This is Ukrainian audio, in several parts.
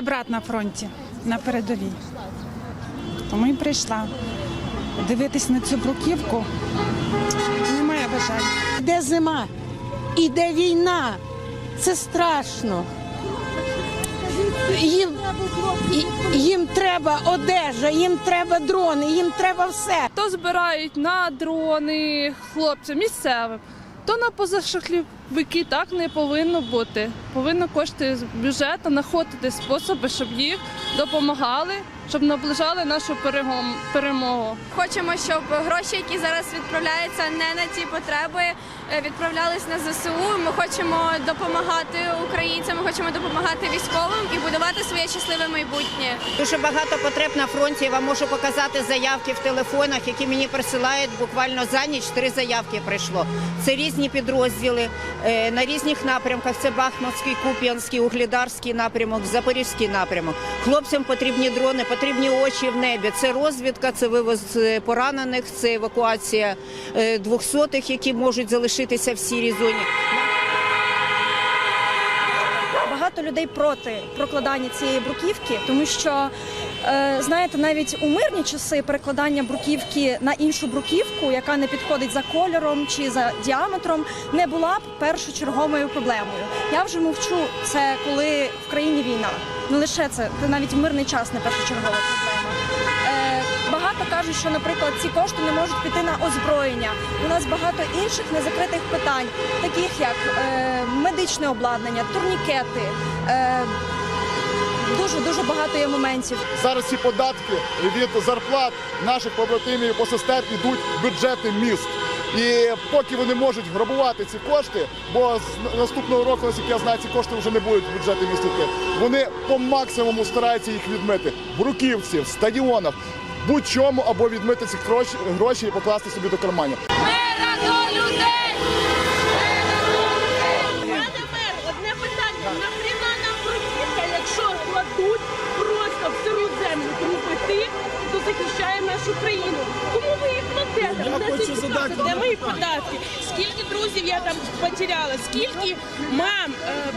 брат на фронті, на передовій. Тому і прийшла. Дивитись на цю бруківку немає бажання. Іде зима, іде війна. Це страшно. Їм, їм треба одежа, їм треба дрони, їм треба все. То збирають на дрони хлопцям місцевим, то на позашахлівики так не повинно бути. Повинно кошти з бюджету знаходити способи, щоб їх допомагали, щоб наближали нашу перемогу. Хочемо, щоб гроші, які зараз відправляються не на ті потреби, е, відправлялись на ЗСУ. Ми хочемо допомагати українцям, ми хочемо допомагати військовим і будувати своє щасливе майбутнє. Дуже багато потреб на фронті. Я вам можу показати заявки в телефонах, які мені присилають буквально за ніч. Три заявки прийшло. Це різні підрозділи на різних напрямках. Це Бахмутський, Куп'янський, Углідарський напрямок, Запорізький напрямок. Хлопцям потрібні дрони, потрібні очі в небі. Це розвідка, це вивоз е, поранених, це евакуація е, двохсотих, які можуть залишитися в сірій зоні. Багато людей проти прокладання цієї бруківки, тому що е, знаєте, навіть у мирні часи перекладання бруківки на іншу бруківку, яка не підходить за кольором чи за діаметром, не була б першочерговою проблемою. Я вже мовчу це, коли в країні війна. Не лише це, це навіть мирний час не першочергова проблема. Е, Багато кажуть, що, наприклад, ці кошти не можуть піти на озброєння. У нас багато інших незакритих питань, таких як е, медичне обладнання, турнікети. Дуже дуже багато є моментів. Зараз ці податки від зарплат наших побратимів по сестер йдуть в бюджети міст. І поки вони можуть грабувати ці кошти, бо з наступного року, наскільки я знаю, ці кошти вже не будуть в бюджети міст йти, Вони по максимуму стараються їх відмити в бруківці, в стадіонах, будь-чому або відмити ці гроші, і покласти собі до карманів. Пане цікавить. Де мої податки? Скільки друзів я там потеряла? Скільки мам, е,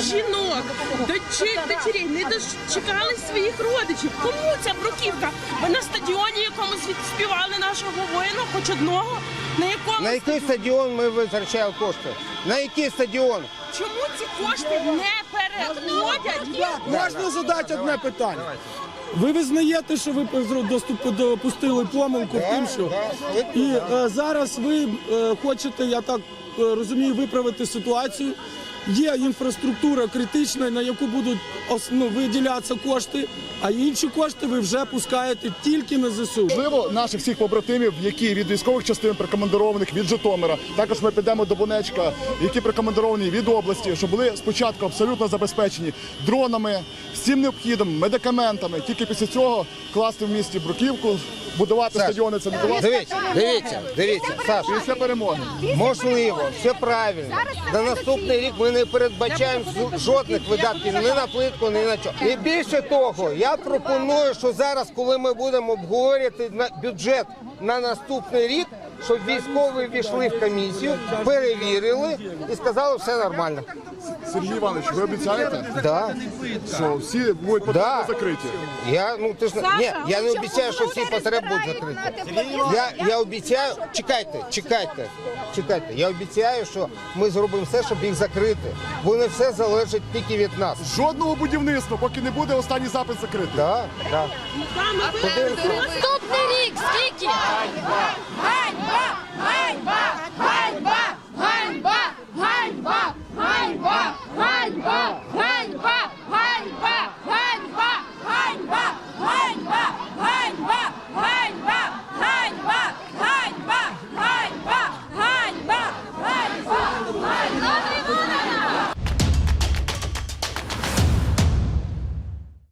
жінок, дочі, дочерей не дочекали своїх родичів? Кому ця бруківка? Ви на стадіоні якомусь відспівали нашого воїна, хоч одного? На якому На який стадіон ми витрачаємо кошти? На який стадіон? Чому ці кошти не переводять? Можна задати одне питання. Ви визнаєте, що ви допустили помилку в тим, що і е, зараз ви е, хочете, я так е, розумію, виправити ситуацію. Є інфраструктура критична, на яку будуть ну, виділятися кошти, а інші кошти ви вже пускаєте тільки на ЗСУ. Можливо, наших всіх побратимів, які від військових частин прикомандированих від Житомира, також ми підемо до Бонечка, які прикомандировані від області, що були спочатку абсолютно забезпечені дронами, всім необхідним, медикаментами. Тільки після цього класти в місті бруківку, будувати Саш, стадіони. Це не до. Дивіться, дивіться, дивіться, Саш, Після перемоги. можливо, все правильно. На наступний рік ми не передбачаємо жодних видатків ні на плитку, ні на що. І більше того, я пропоную, що зараз, коли ми будемо обговорювати на бюджет на наступний рік, щоб військові війшли в комісію, перевірили і сказали, все нормально. Сергій Іванович, ви обіцяєте, Да. що всі будуть потреби Да. закриті? Я ну ти ж не- ні, я не обіцяю, що всі потреби будуть закриті. Я, я обіцяю, чекайте, чекайте, чекайте. Я обіцяю, що ми зробимо все, щоб їх закрити. Бо не все залежить тільки від нас. Жодного будівництва, поки не буде останній запис закритий. Да, да. Наступний рік скільки? Ганьба!